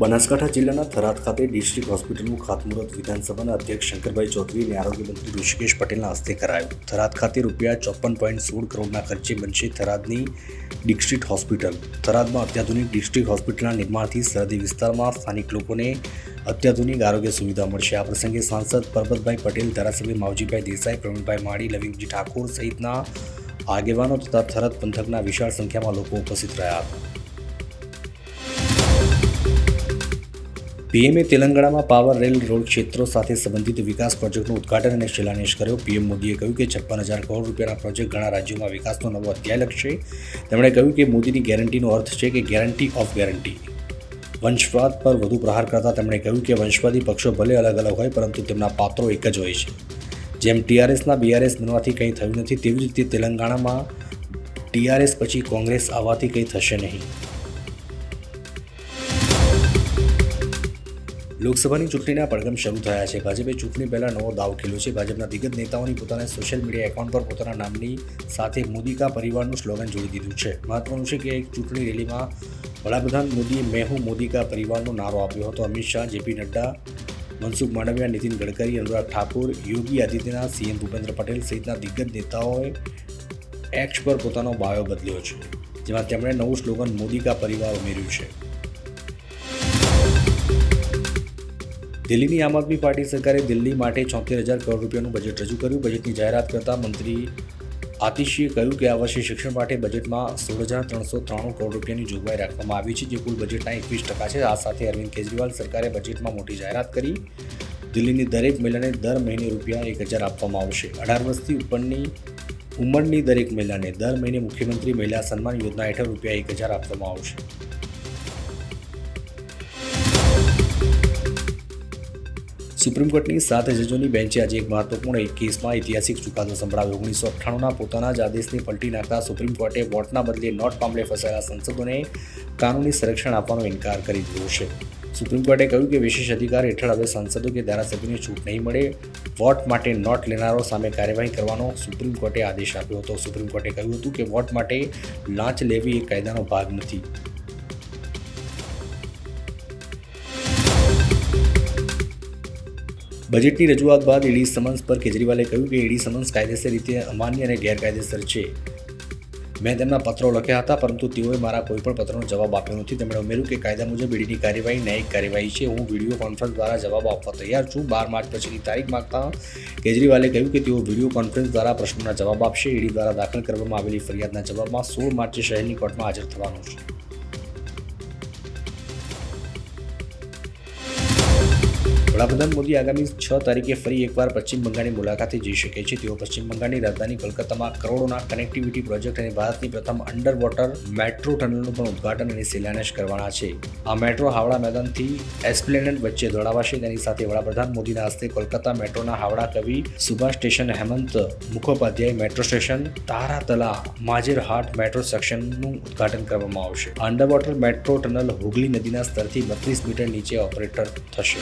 બનાસકાંઠા જિલ્લાના થરાદ ખાતે ડિસ્ટ્રિક્ટ હોસ્પિટલનું ખાતમુહૂર્ત વિધાનસભાના અધ્યક્ષ શંકરભાઈ ચૌધરી અને આરોગ્ય મંત્રી ઋષિકેશ પટેલના હસ્તે કરાયું. થરાદ ખાતે રૂપિયા ચોપન પોઈન્ટ સોળ કરોડના ખર્ચે બનશે થરાદની ડિસ્ટ્રિક્ટ હોસ્પિટલ. થરાદમાં અત્યાધુનિક ડિસ્ટ્રિક્ટ હોસ્પિટલના નિર્માણથી સરહદી વિસ્તારમાં સ્થાનિક લોકોને અત્યાધુનિક આરોગ્ય સુવિધા મળશે. આ પ્રસંગે સાંસદ પરબતભાઈ પટેલ, ધારાસભ્ય માવજીભાઈ દેસાઈ, પ્રવીણભાઈ માળી, લવિંગજી ઠાકોર સહિતના આગેવાનો તથા થરાદ પંથકના વિશાળ સંખ્યામાં લોકો ઉપસ્થિત રહ્યા હતા. પીએમએ તેલંગાણામાં પાવર રેલ રોડ ક્ષેત્રો સાથે સંબંધિત વિકાસ પ્રોજેક્ટનું ઉદ્ઘાટન અને શિલાન્યાસ કર્યો. પીએમ મોદીએ કહ્યું કે છપ્પન હજાર કરોડ રૂપિયાના પ્રોજેક્ટ ઘણા રાજ્યોમાં વિકાસનો નવો અધ્યાય લખશે. તેમણે કહ્યું કે મોદીની ગેરંટીનો અર્થ છે કે ગેરંટી ઓફ ગેરંટી. વંશવાદ પર વધુ પ્રહાર કરતા તેમણે કહ્યું કે વંશવાદી પક્ષો ભલે અલગ અલગ હોય, પરંતુ તેમના પાત્રો એક જ હોય છે. જેમ ટીઆરએસના બીઆરએસ બનવાથી કંઈ થયું નથી, તેવી જ રીતે તેલંગાણામાં ટીઆરએસ પછી કોંગ્રેસ આવવાથી કંઈ થશે નહીં. લોકસભાની ચૂંટણીના પડઘમ શરૂ થયા છે. ભાજપે ચૂંટણી પહેલા નવો દાવ ખેલ્યો છે. ભાજપના દિગ્ગજ નેતાઓની પોતાના સોશિયલ મીડિયા એકાઉન્ટ પર પોતાના નામની સાથે મોદી કા પરિવારનું સ્લોગન જોડી દીધું છે. મહત્વનું છે કે એક ચૂંટણી રેલીમાં વડાપ્રધાન મોદીએ મેં હું મોદી કા પરિવારનો નારો આપ્યો હતો. અમિત શાહ, જેપી નડ્ડા, મનસુખ માંડવિયા, નીતિન ગડકરી, અનુરાગ ઠાકુર, યોગી આદિત્યનાથ, સીએમ ભૂપેન્દ્ર પટેલ સહિતના દિગ્ગજ નેતાઓએ એક્સ પર પોતાનો બાયો બદલ્યો છે, જેમાં તેમણે નવું સ્લોગન મોદી કા પરિવાર ઉમેર્યું છે. દિલ્હીની આમ આદમી પાર્ટી સરકારે દિલ્હી માટે છોતેર હજાર કરોડ રૂપિયાનું બજેટ રજૂ કર્યું. બજેટની જાહેરાત કરતા મંત્રી આતિશીએ કહ્યું કે આ વર્ષે શિક્ષણ માટે બજેટમાં સોળ હજાર ત્રણસો ત્રાણું કરોડ રૂપિયાની જોગવાઈ રાખવામાં આવી છે, જે કુલ બજેટના એકવીસ ટકા છે. આ સાથે અરવિંદ કેજરીવાલ સરકારે બજેટમાં મોટી જાહેરાત કરી. દિલ્હીની દરેક મહિલાને દર મહિને રૂપિયા એક હજાર આપવામાં આવશે. અઢાર વર્ષથી ઉપરની ઉંમરની દરેક મહિલાને દર મહિને મુખ્યમંત્રી મહિલા સન્માન યોજના હેઠળ રૂપિયા એક હજાર આપવામાં આવશે. સુપ્રીમ કોર્ટની સાત જજોની બેન્ચે આજે એક મહત્વપૂર્ણ એક કેસમાં ઐતિહાસિક ચુકાદો સંભળાવ્યો. ઓગણીસો અઠ્ઠાણુંના પોતાના જ આદેશને પલટી નાખતા સુપ્રીમ કોર્ટે વોટના બદલે નોટ મામલે ફસાયેલા સંસદોને કાનૂની સંરક્ષણ આપવાનો ઇનકાર કરી દીધો છે. સુપ્રીમ કોર્ટે કહ્યું કે વિશેષ અધિકાર હેઠળ હવે સાંસદો કે ધારાસભ્યોને છૂટ નહીં મળે. વોટ માટે નોટ લેનારો સામે કાર્યવાહી કરવાનો સુપ્રીમ કોર્ટે આદેશ આપ્યો હતો. સુપ્રીમ કોર્ટે કહ્યું હતું કે વોટ માટે લાંચ લેવી એ કાયદાનો ભાગ નથી. બજેટની રજૂઆત બાદ ઈડી સમન્સ પર કેજરીવાલે કહ્યું કે ઈડી સમન્સ કાયદેસર રીતે અમાન્ય અને ગેરકાયદેસર છે. મેં તેમના પત્રો લખ્યા હતા, પરંતુ તેઓએ મારા કોઈપણ પત્રનો જવાબ આપ્યો નથી. તેમણે ઉમેર્યું કે કાયદા મુજબ ઈડીની કાર્યવાહી ન્યાયિક કાર્યવાહી છે. હું વીડિયો કોન્ફરન્સ દ્વારા જવાબ આપવા તૈયાર છું. બાર માર્ચ પછીની તારીખ માંગતા કેજરીવાલે કહ્યું કે તેઓ વીડિયો કોન્ફરન્સ દ્વારા પ્રશ્નોના જવાબ આપશે. ઈડી દ્વારા દાખલ કરવામાં આવેલી ફરિયાદના જવાબમાં સોળ માર્ચે શહેરની કોર્ટમાં હાજર થવાનું છે. વડાપ્રધાન મોદી આગામી છ તારીખે ફરી એકવાર પશ્ચિમ બંગાળની મુલાકાતે જઈ શકે છે. તેઓ પશ્ચિમ બંગાળની રાજધાની કોલકાતામાં કરોડોના કનેક્ટિવિટી પ્રોજેક્ટ અને ભારતની પ્રથમ અંડર વોટર મેટ્રો ટનલનું પણ ઉદઘાટન અને શિલાન્યાસ કરવાના છે. આ મેટ્રો હાવડા મેદાનથી એસ્પ્લેનેડ વચ્ચે દોડાવાશે. તેની સાથે વડાપ્રધાન મોદીના હસ્તે Kolkata મેટ્રોના Howrah Kavi Subhash station Hemant Mukhopadhyay metro station, Taratala Majerhat metro સેક્શનનું ઉદ્ઘાટન કરવામાં આવશે. Under water metro tunnel Hooghly નદીના સ્તરથી બત્રીસ મીટર નીચે ઓપરેટર થશે.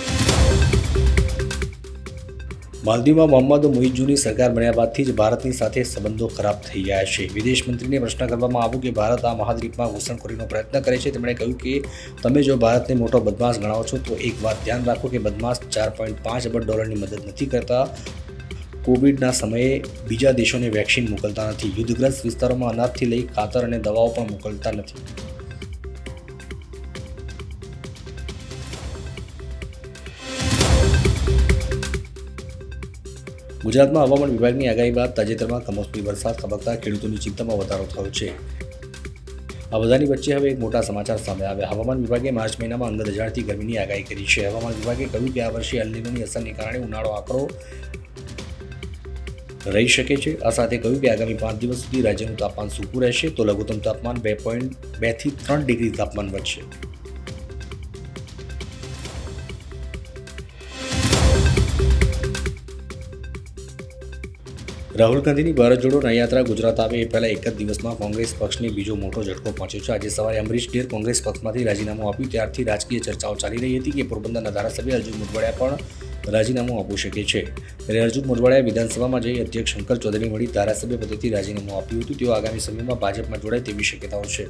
માલદીવમાં મોહમ્મદ મુઇઝુની સરકાર બન્યા બાદથી જ ભારતની સાથે સંબંધો ખરાબ થઈ ગયા છે. વિદેશ મંત્રીને પ્રશ્ન કરવામાં આવ્યો કે ભારત આ મહાદ્વીપમાં ઘૂસણખોરીનો પ્રયત્ન કરે છે. તેમણે કહ્યું કે તમે જો ભારતને મોટો બદમાશ ગણાવો છો, તો એક વાત ધ્યાન રાખો કે બદમાશ ચાર પોઈન્ટ પાંચ અબજ ડોલરની મદદ નથી કરતા. કોવિડના સમયે બીજા દેશોને વેક્સિન મોકલતા નથી. યુદ્ધગ્રસ્ત વિસ્તારોમાં અનાજથી લઈ ખાતર અને દવાઓ પણ મોકલતા નથી. ગુજરાતમાં હવામાન વિભાગની આગાહી બાદ તાજેતરમાં કમોસમી વરસાદ ખાબકતા ખેડૂતોની ચિંતામાં વધારો થયો છે. આ બધાની વચ્ચે હવે એક મોટા સમાચાર સામે આવ્યા. હવામાન વિભાગે માર્ચ મહિનામાં અંદર હજારથી ગરમીની આગાહી કરી છે. હવામાન વિભાગે કહ્યું કે આ વર્ષે અલનીનોની અસરને કારણે ઉનાળો આકરો રહી શકે છે. આ સાથે કહ્યું કે આગામી પાંચ દિવસ સુધી રાજ્યનું તાપમાન સૂકું રહેશે, તો લઘુત્તમ તાપમાન બે પોઈન્ટ બેથી ત્રણ ડિગ્રી તાપમાન વધશે. રાહુલ ગાંધીની ભારત જોડો ન્યાયાત્રા ગુજરાત આવે એ પહેલાં એક જ દિવસમાં કોંગ્રેસ પક્ષને બીજો મોટો ઝટકો પહોંચ્યો છે. આજે સવારે અમરીશ ડેર કોંગ્રેસ પક્ષમાંથી રાજીનામું આપ્યું. ત્યારથી રાજકીય ચર્ચાઓ ચાલી રહી હતી કે પોરબંદરના ધારાસભ્ય અર્જુન મોઢવાડિયા પણ રાજીનામું આપી શકે છે. ત્યારે અર્જુન મોઢવાડિયાએ વિધાનસભામાં જઈ અધ્યક્ષ શંકર ચૌધરી મળી ધારાસભ્ય પદેથી રાજીનામું આપ્યું હતું. તેઓ આગામી સમયમાં ભાજપમાં જોડાય તેવી શક્યતાઓ છે.